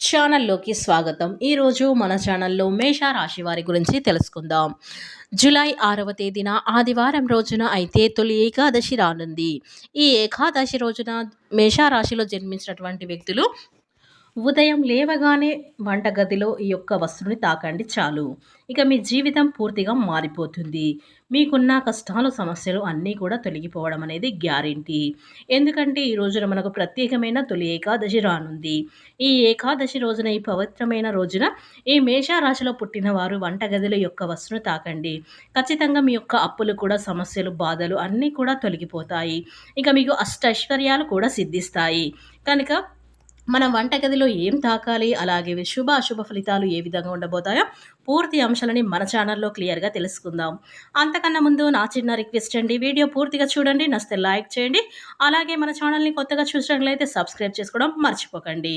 ఛానల్లోకి స్వాగతం. ఈరోజు మన ఛానల్లో మేష రాశి వారి గురించి తెలుసుకుందాం. జూలై ఆరవ తేదీన ఆదివారం రోజున అయితే తొలి ఏకాదశి రానుంది. ఈ ఏకాదశి రోజున మేషారాశిలో జన్మించినటువంటి వ్యక్తులు ఉదయం లేవగానే వంటగదిలో ఈ యొక్క వస్తువుని తాకండి చాలు. ఇక మీ జీవితం పూర్తిగా మారిపోతుంది. మీకున్న కష్టాలు సమస్యలు అన్నీ కూడా తొలగిపోవడం అనేది గ్యారెంటీ. ఎందుకంటే ఈ రోజున మనకు ప్రత్యేకమైన తొలి ఏకాదశి రానుంది. ఈ ఏకాదశి రోజున ఈ పవిత్రమైన రోజున ఈ మేషారాశిలో పుట్టిన వారు వంటగదిలో యొక్క వస్తువును తాకండి. ఖచ్చితంగా మీ యొక్క అప్పులు కూడా సమస్యలు బాధలు అన్నీ కూడా తొలగిపోతాయి. ఇక మీకు అష్టైశ్వర్యాలు కూడా సిద్ధిస్తాయి. కనుక మన వంటగదిలో ఏం తాకాలి? అలాగే శుభ అశుభ ఫలితాలు ఏ విధంగా ఉండబోతాయో పూర్తి అంశాలని మన ఛానల్లో క్లియర్గా తెలుసుకుందాం. అంతకన్నా ముందు నా చిన్న రిక్వెస్ట్ అండి. వీడియో పూర్తిగా చూడండి నస్తే లైక్ చేయండి. అలాగే మన ఛానల్ని కొత్తగా చూసినట్లయితే సబ్స్క్రైబ్ చేసుకోవడం మర్చిపోకండి.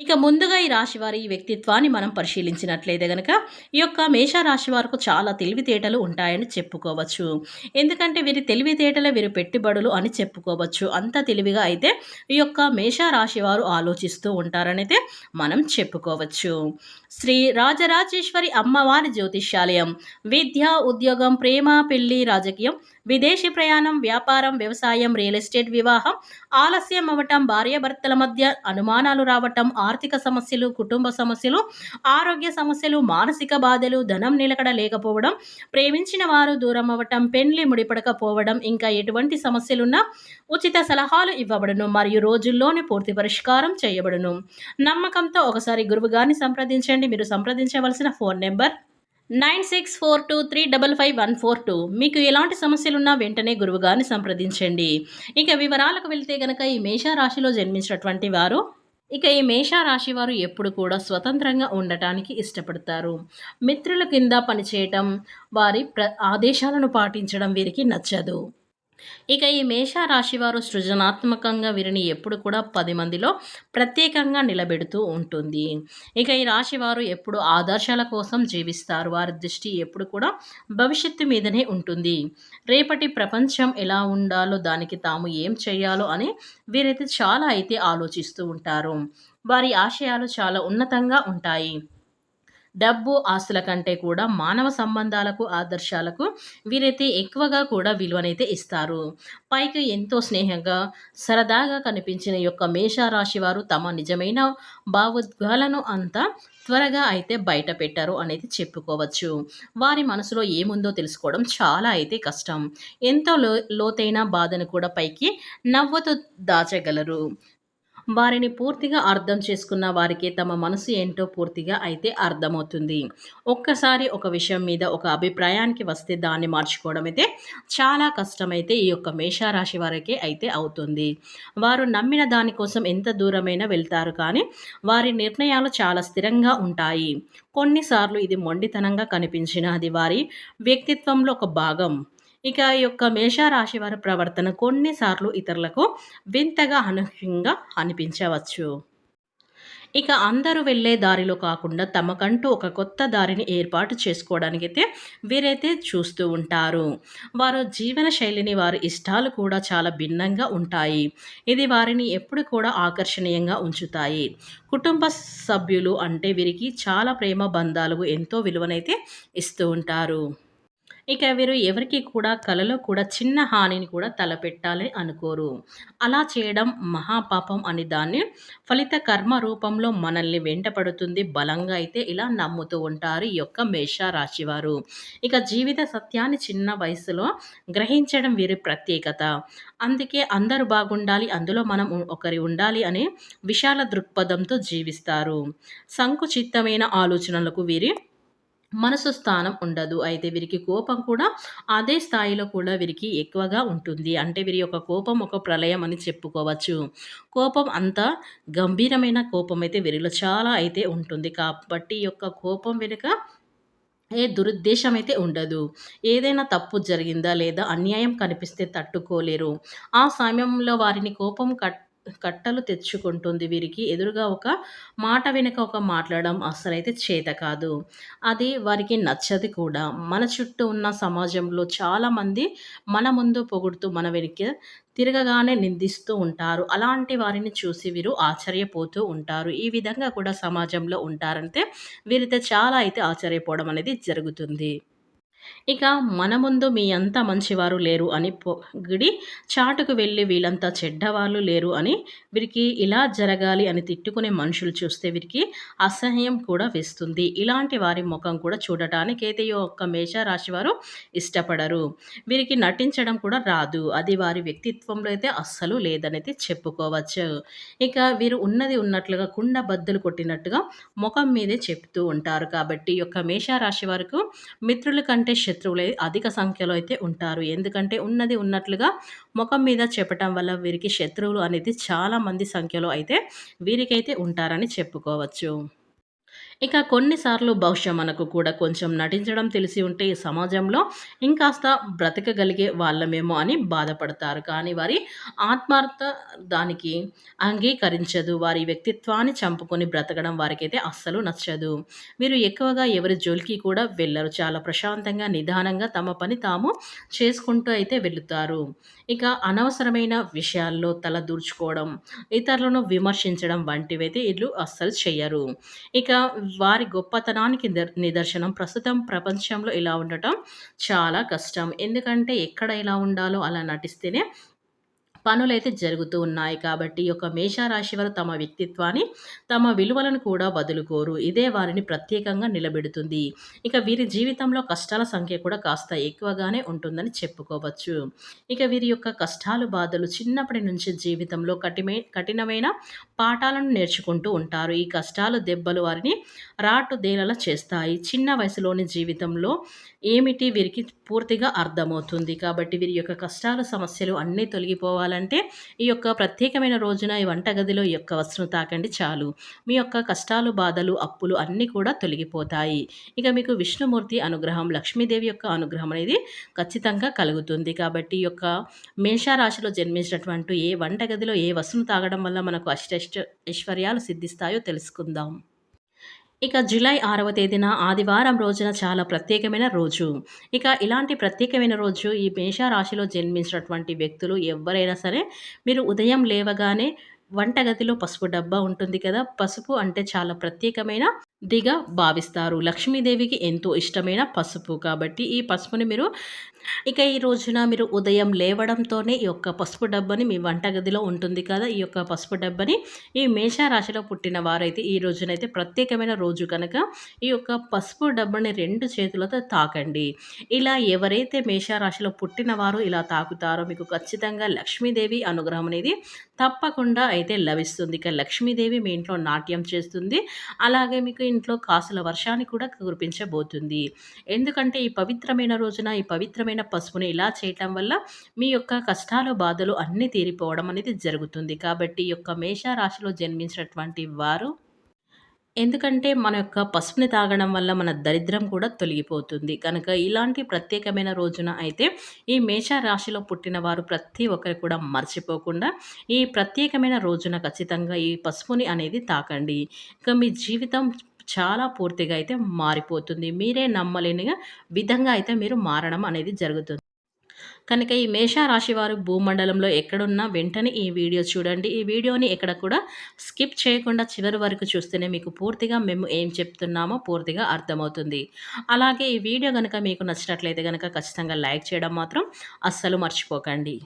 ఇక ముందుగా ఈ రాశి వారి ఈ వ్యక్తిత్వాన్ని మనం పరిశీలించినట్లయితే గనక ఈ యొక్క మేషరాశి వారికి చాలా తెలివితేటలు ఉంటాయని చెప్పుకోవచ్చు. ఎందుకంటే వీరి తెలివితేటలే వీరి పెట్టుబడులు అని చెప్పుకోవచ్చు. అంత తెలివిగా అయితే ఈ యొక్క మేషరాశి వారు ఆలోచిస్తూ ఉంటారనైతే మనం చెప్పుకోవచ్చు. శ్రీ రాజరాజేశ్వరి అమ్మవారి జ్యోతిష్యాలయం. విద్య ఉద్యోగం ప్రేమ పెళ్ళి రాజకీయం విదేశీ ప్రయాణం వ్యాపారం వ్యవసాయం రియల్ ఎస్టేట్ వివాహం ఆలస్యం అవ్వటం భార్యాభర్తల మధ్య అనుమానాలు రావటం ఆర్థిక సమస్యలు కుటుంబ సమస్యలు ఆరోగ్య సమస్యలు మానసిక బాధలు ధనం నిలకడ లేకపోవడం ప్రేమించిన వారు దూరం అవ్వటం పెండ్లి ముడిపడకపోవడం ఇంకా ఎటువంటి సమస్యలున్నా ఉచిత సలహాలు ఇవ్వబడును. మరియు రోజుల్లోనే పూర్తి పరిష్కారం చేయబడును. నమ్మకంతో ఒకసారి గురువుగారిని సంప్రదించండి. మీరు సంప్రదించవలసిన phone number nine six four two three double five one four two. మీకు ఎలాంటి సమస్యలున్నా వెంటనే గురువుగారిని సంప్రదించండి. ఇక వివరాలకు వెళ్తే గనక ఈ మేషరాశిలో జన్మించినటువంటి వారు ఇక ఈ మేషరాశి వారు ఎప్పుడు కూడా స్వతంత్రంగా ఉండటానికి ఇష్టపడతారు. మిత్రుల కింద పనిచేయటం వారి ప్ర ఆదేశాలను పాటించడం వీరికి నచ్చదు. ఇక ఈ మేష రాశివారు సృజనాత్మకంగా వీరిని ఎప్పుడు కూడా పది మందిలో ప్రత్యేకంగా నిలబెడుతూ ఉంటుంది. ఇక ఈ రాశివారు ఎప్పుడు ఆదర్శాల కోసం జీవిస్తారు. వారి దృష్టి ఎప్పుడు కూడా భవిష్యత్తు మీదనే ఉంటుంది. రేపటి ప్రపంచం ఎలా ఉండాలో దానికి తాము ఏం చేయాలో అని వీరైతే చాలా అయితే ఆలోచిస్తూ ఉంటారు. వారి ఆశయాలు చాలా ఉన్నతంగా ఉంటాయి. డబ్బు ఆస్తుల కంటే కూడా మానవ సంబంధాలకు ఆదర్శాలకు వీరైతే ఎక్కువగా కూడా విలువనైతే ఇస్తారు. పైకి ఎంతో స్నేహంగా సరదాగా కనిపించిన యొక్క మేషరాశి వారు తమ నిజమైన భావోద్గాలను అంతా త్వరగా అయితే బయట పెట్టారు అనేది చెప్పుకోవచ్చు. వారి మనసులో ఏముందో తెలుసుకోవడం చాలా అయితే కష్టం. ఎంతో లో లోతైన బాధను కూడా పైకి నవ్వుతూ దాచగలరు. వారిని పూర్తిగా అర్థం చేసుకున్న వారికి తమ మనసు ఏంటో పూర్తిగా అయితే అర్థమవుతుంది. ఒక్కసారి ఒక విషయం మీద ఒక అభిప్రాయానికి వస్తే దాన్ని మార్చుకోవడం అయితే చాలా కష్టమైతే ఈ యొక్క మేషారాశి వారికి అయితే అవుతుంది. వారు నమ్మిన దానికోసం ఎంత దూరమైనా వెళ్తారు కానీ వారి నిర్ణయాలు చాలా స్థిరంగా ఉంటాయి. కొన్నిసార్లు ఇది మొండితనంగా కనిపించిన అది వారి వ్యక్తిత్వంలో ఒక భాగం. ఇక ఈ యొక్క మేషరాశి వారి ప్రవర్తన కొన్నిసార్లు ఇతరులకు వింతగా అనూహ్యంగా అనిపించవచ్చు. ఇక అందరూ వెళ్ళే దారిలో కాకుండా తమకంటూ ఒక కొత్త దారిని ఏర్పాటు చేసుకోవడానికి అయితే వీరైతే చూస్తూ ఉంటారు. వారు జీవన శైలిని వారి ఇష్టాలు కూడా చాలా భిన్నంగా ఉంటాయి. ఇది వారిని ఎప్పుడు కూడా ఆకర్షణీయంగా ఉంచుతాయి. కుటుంబ సభ్యులు అంటే వీరికి చాలా ప్రేమ బంధాలు ఎంతో విలువనైతే ఇస్తూ ఉంటారు. ఇక వీరు ఎవరికి కూడా కలలో కూడా చిన్న హానిని కూడా తలపెట్టాలని అనుకోరు. అలా చేయడం మహాపాపం అని దాన్ని ఫలిత కర్మ రూపంలో మనల్ని వెంటపడుతుంది బలంగా అయితే ఇలా నమ్ముతూ ఉంటారు ఈ యొక్క మేష రాశివారు ఇక జీవిత సత్యాన్ని చిన్న వయసులో గ్రహించడం వీరి ప్రత్యేకత. అందుకే అందరూ బాగుండాలి అందులో మనం ఒకరి ఉండాలి అనే విశాల దృక్పథంతో జీవిస్తారు. సంకుచితమైన ఆలోచనలకు వీరి మనసు స్థానం ఉండదు. అయితే వీరికి కోపం కూడా అదే స్థాయిలో కూడా వీరికి ఎక్కువగా ఉంటుంది. అంటే వీరి యొక్క కోపం ఒక ప్రళయం అని చెప్పుకోవచ్చు. కోపం అంత గంభీరమైన కోపం అయితే వీరిలో చాలా అయితే ఉంటుంది. కాబట్టి యొక్క కోపం వెనుక ఏ దురుద్దేశం అయితే ఉండదు. ఏదైనా తప్పు జరిగిందా లేదా అన్యాయం కనిపిస్తే తట్టుకోలేరు. ఆ సమయంలో వారిని కోపం కట్ కట్టలు తెచ్చుకుంటుంది వీరికి. ఎదురుగా ఒక మాట వెనుక ఒక మాట్లాడడం అస్సలైతే చేత కాదు. అది వారికి నచ్చది కూడా. మన చుట్టూ ఉన్న సమాజంలో చాలామంది మన ముందు పొగుడుతూ మన వెనక తిరగగానే నిందిస్తూ ఉంటారు. అలాంటి వారిని చూసి వీరు ఆశ్చర్యపోతూ ఉంటారు. ఈ విధంగా కూడా సమాజంలో ఉంటారంటే వీరితో చాలా అయితే ఆశ్చర్యపోవడం అనేది జరుగుతుంది. ఇక మన ముందు మీ అంత మంచివారు లేరు అని పొగిడి చాటుకు వెళ్ళి వీళ్ళంతా చెడ్డవాళ్ళు లేరు అని వీరికి ఇలా జరగాలి అని తిట్టుకునే మనుషులు చూస్తే వీరికి అసహ్యం కూడా వేస్తుంది. ఇలాంటి వారి ముఖం కూడా చూడటానికి అయితే ఈ ఒక్క మేషరాశి వారు ఇష్టపడరు. వీరికి నటించడం కూడా రాదు. అది వారి వ్యక్తిత్వంలో అయితే అస్సలు లేదనైతే చెప్పుకోవచ్చు. ఇక వీరు ఉన్నది ఉన్నట్లుగా కుండ బద్దలు కొట్టినట్టుగా ముఖం మీదే చెప్తూ ఉంటారు. కాబట్టి ఈ యొక్క మేషరాశి వరకు మిత్రుల కంటే శత్రువులు అధిక సంఖ్యలో అయితే ఉంటారు. ఎందుకంటే ఉన్నది ఉన్నట్లుగా ముఖం మీద చెప్పటం వల్ల వీరికి శత్రువులు అనేది చాలా మంది సంఖ్యలో అయితే వీరికైతే ఉంటారని చెప్పుకోవచ్చు. ఇక కొన్నిసార్లు బహుశా మనకు కూడా కొంచెం నటించడం తెలిసి ఉంటే ఈ సమాజంలో ఇంకాస్త బ్రతకగలిగే వాళ్ళమేమో అని బాధపడతారు. కానీ వారి ఆత్మార్థ దానికి అంగీకరించదు. వారి వ్యక్తిత్వాన్ని చంపుకొని బ్రతకడం వారికైతే అస్సలు నచ్చదు. వీరు ఎక్కువగా ఎవరి జోలికి కూడా వెళ్ళరు. చాలా ప్రశాంతంగా నిదానంగా తమ పని తాము చేసుకుంటూ అయితే వెళుతారు. ఇక అనవసరమైన విషయాల్లో తల దూర్చుకోవడం ఇతరులను విమర్శించడం వంటివైతే వీళ్ళు అస్సలు చెయ్యరు. ఇక వారి గొప్పతనానికి నిదర్శనం ప్రస్తుతం ప్రపంచంలో ఇలా ఉండటం చాలా కష్టం. ఎందుకంటే ఎక్కడ ఎలా ఉండాలో అలా నటిస్తేనే పనులైతే జరుగుతూ ఉన్నాయి కాబట్టి ఈ యొక్క మేషరాశి వారు తమ వ్యక్తిత్వాన్ని తమ విలువలను కూడా వదులుకోరు. ఇదే వారిని ప్రత్యేకంగా నిలబెడుతుంది. ఇక వీరి జీవితంలో కష్టాల సంఖ్య కూడా కాస్త ఎక్కువగానే ఉంటుందని చెప్పుకోవచ్చు. ఇక వీరి యొక్క కష్టాలు బాధలు చిన్నప్పటి నుంచి జీవితంలో కఠిమే కఠినమైన పాఠాలను నేర్చుకుంటూ ఉంటారు. ఈ కష్టాలు దెబ్బలు వారిని రాటుదేలల చేస్తాయి. చిన్న వయసులోని జీవితంలో ఏమిటి వీరికి పూర్తిగా అర్థమవుతుంది. కాబట్టి వీరి యొక్క కష్టాలు సమస్యలు అన్నీ తొలగిపోవాలంటే ఈ యొక్క ప్రత్యేకమైన రోజున ఈ వంటగదిలో ఈ యొక్క వస్త్రం తాకండి చాలు. మీ యొక్క కష్టాలు బాధలు అప్పులు అన్నీ కూడా తొలగిపోతాయి. ఇక మీకు విష్ణుమూర్తి అనుగ్రహం లక్ష్మీదేవి యొక్క అనుగ్రహం అనేది ఖచ్చితంగా కలుగుతుంది. కాబట్టి ఈ యొక్క మేషారాశిలో జన్మించినటువంటి ఏ వంటగదిలో ఏ వస్తువును తాగడం వల్ల మనకు అష్టైష్ట ఐశ్వర్యాలు సిద్ధిస్తాయో తెలుసుకుందాం. ఇక జూలై ఆరవ తేదీన ఆదివారం రోజున చాలా ప్రత్యేకమైన రోజు. ఇక ఇలాంటి ప్రత్యేకమైన రోజు ఈ మేషరాశిలో జన్మించినటువంటి వ్యక్తులు ఎవరైనా సరే మీరు ఉదయం లేవగానే వంటగదిలో పసుపు డబ్బా ఉంటుంది కదా పసుపు అంటే చాలా ప్రత్యేకమైన దిగా భావిస్తారు. లక్ష్మీదేవికి ఎంతో ఇష్టమైన పసుపు. కాబట్టి ఈ పసుపుని మీరు ఇక ఈ రోజున మీరు ఉదయం లేవడంతోనే ఈ యొక్క పసుపు డబ్బని మీ వంటగదిలో ఉంటుంది కదా ఈ యొక్క పసుపు డబ్బని ఈ మేషరాశిలో పుట్టిన వారైతే ఈ రోజునైతే ప్రత్యేకమైన రోజు కనుక ఈ యొక్క పసుపు డబ్బని రెండు చేతులతో తాకండి. ఇలా ఎవరైతే మేషరాశిలో పుట్టిన వారు ఇలా తాకుతారో మీకు ఖచ్చితంగా లక్ష్మీదేవి అనుగ్రహం అనేది తప్పకుండా అయితే లభిస్తుంది. ఇక లక్ష్మీదేవి మీ ఇంట్లో నాట్యం చేస్తుంది. అలాగే మీకు ఇంట్లో కాసుల వర్షాన్ని కూడా కురిపించబోతుంది. ఎందుకంటే ఈ పవిత్రమైన రోజున ఈ పవిత్రమైన పసుపుని ఇలా చేయటం వల్ల మీ యొక్క కష్టాలు బాధలు అన్నీ తీరిపోవడం అనేది జరుగుతుంది. కాబట్టి ఈ యొక్క మేషరాశిలో జన్మించినటువంటి వారు ఎందుకంటే మన యొక్క పసుపుని తాగడం వల్ల మన దరిద్రం కూడా తొలగిపోతుంది. కనుక ఇలాంటి ప్రత్యేకమైన రోజున అయితే ఈ మేష రాశిలో పుట్టిన వారు ప్రతి ఒక్కరు కూడా మర్చిపోకుండా ఈ ప్రత్యేకమైన రోజున ఖచ్చితంగా ఈ పసుపుని అనేది తాకండి. ఇక మీ జీవితం చాలా పూర్తిగా అయితే మారిపోతుంది. మీరే నమ్మలేనిగా విధంగా అయితే మీరు మారడం అనేది జరుగుతుంది. కనుక ఈ మేషరాశి వారు భూమండలంలో ఎక్కడున్నా వెంటనే ఈ వీడియో చూడండి. ఈ వీడియోని ఎక్కడ కూడా స్కిప్ చేయకుండా చివరి వరకు చూస్తేనే మీకు పూర్తిగా మేము ఏం చెప్తున్నామో పూర్తిగా అర్థమవుతుంది. అలాగే ఈ వీడియో కనుక మీకు నచ్చినట్లయితే కనుక ఖచ్చితంగా లైక్ చేయడం మాత్రం అస్సలు మర్చిపోకండి.